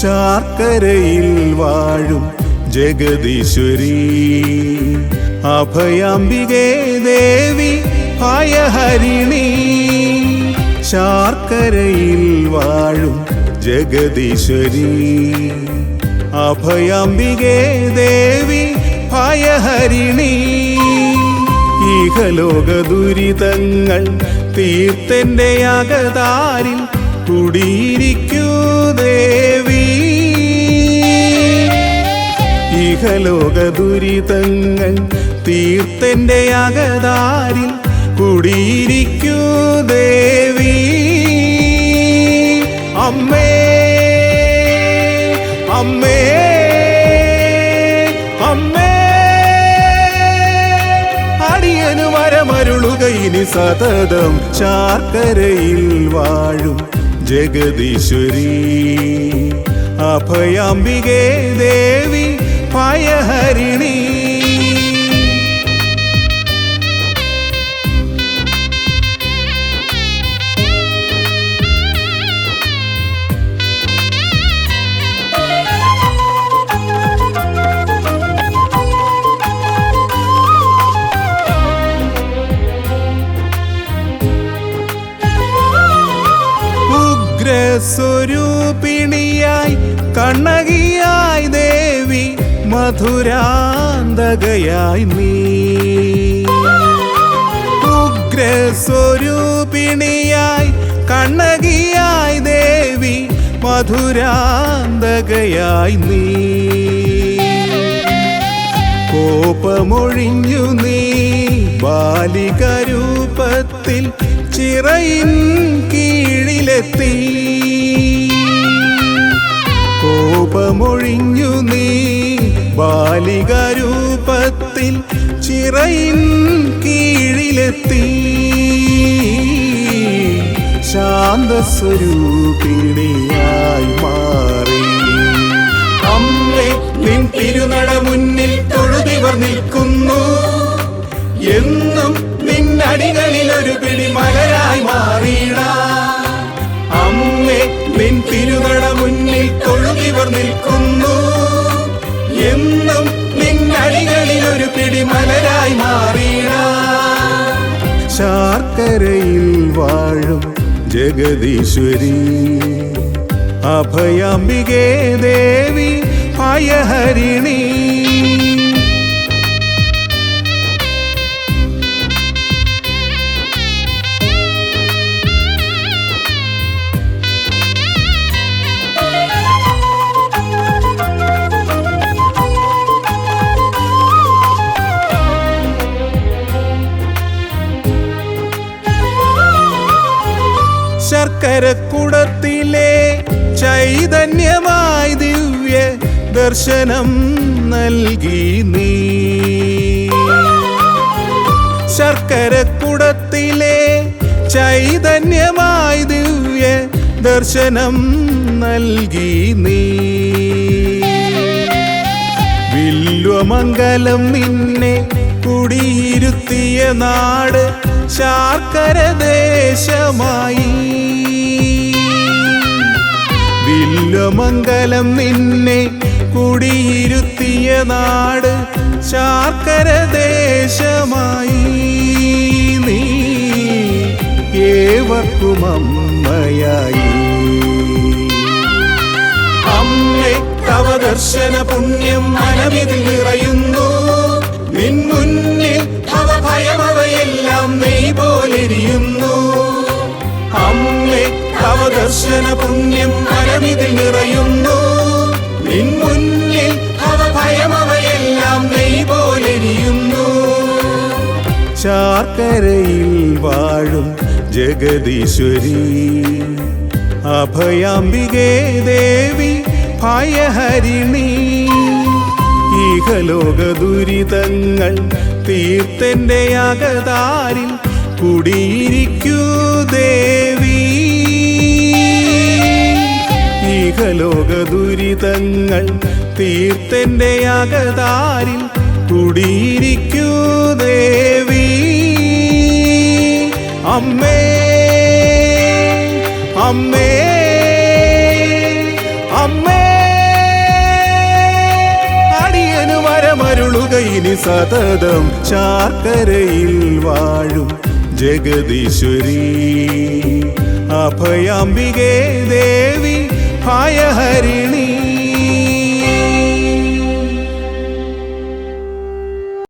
ശാർക്കരയിൽ വാഴും ജഗദീശ്വരി. അഭയാംബികേ ദേവി ഭയഹരിണി ശാർക്കരയിൽ വാഴും ജഗദീശ്വരി. അഭയാംബികേ ദേവി ഭയഹരിണി ഈഹലോക ദുരിതങ്ങൾ തീർത്തന്റെ അകതാരിൽ കുടിയിരിക്കൂ. ഈഹലോക ദുരിതങ്ങൾ തീർത്തന്റെ അകതാരിൽ കുടിയിരിക്കൂ ദേവി അമ്മേ അമ്മേ അമ്മേ. അടിയനു മരമരുളുക ഇനി സതതം ചാർക്കരയിൽ വാഴും ജഗദീശ്വരി. അഭയാംബികേ ദേവി. ഉഗ്രസ്വരൂപിണിയായി കണ്ണകിയായി ദേവി മധുരാന്തകയായി നീ. ഉഗ്രസ്വരൂപിണിയായി കണ്ണകിയായി ദേവി മധുരാന്തകയായി നീ. കോപമൊഴിഞ്ഞു നീ ബാലിക രൂപത്തിൽ ചിറയിൻ കീഴിലെത്തി. കോപമൊഴിഞ്ഞു നീ ബാലിക രൂപത്തിൽ ചിറയിൻ കീഴിലെത്തി. ശാന്തസ്വരൂപിണിയായി മാറി. അമ്മേ നിൻ തിരുനട മുന്നിൽ തൊഴുതിവർ നിൽക്കുന്നു. എന്നും നിന്നടികളിൽ ഒരു പിടി മകരായി മാറിയിട. അമ്മേ നിൻ തിരുനട മുന്നിൽ തൊഴുകിവർ നിൽക്കുന്നു. എന്നും നിന്നടികളിൽ ഒരു പിടി മലരായി മാറിയിട. ശാർക്കരയിൽ വാഴും ജഗദീശ്വരി അഭയാംബികേ ദേവി ഭയഹരിണി ശർക്കരക്കുടത്തിലെ ചൈതന്യമായി ദിവ്യ ദർശനം നൽകി നീ. ശർക്കരക്കുടത്തിലെ ചൈതന്യമായി ദിവ്യ ദർശനം നൽകി നീ. വില്വമംഗലം നിന്നെ കുടിയിരുത്തിയ നാട് ശാർക്കര ദേശമായി നിന്നെ കുടിയിരുത്തിയ നാട് ശാർക്കര ദേശമായി. നീ ഏവർക്കും അമ്മയായി. അമ്മേ തവ ദർശന പുണ്യം മനമിതിൽ നിറയുന്നു. നിൻ മുന്നിൽ അവ ഭയമവയെല്ലാം നെയ് പോലെരിയുന്നു. അമ്മേ തവ ദർശന പുണ്യം മനമിതിൽ നിറയുന്നു. നിൻ മുന്നിൽ അവ ഭയമവയെല്ലാം നെയ് പോലെരിയുന്നു ചാക്കരയിൽ വാഴും ജഗദീശ്വരി. അഭയാംബികേ ദേവി ഭയഹരിണി. ഈഹലോക ദുരിതങ്ങൾ തീർത്തെന്റെ അകതാരിൽ കുടിയിരിക്കൂ ദേവി. ഇഹലോക ദുരിതങ്ങൾ തീർത്തന്റെ അകതാരിൽ കുടിയിരിക്കൂ ദേവി. അമ്മേ അമ്മേ അമ്മേ. അടിയനു മരമരുളുക ഇനി സതതം ചാക്കരയിൽ വാഴും ജഗദീശ്വരീ. അഭയാംബികേ ദേവി ഭയഹരിണി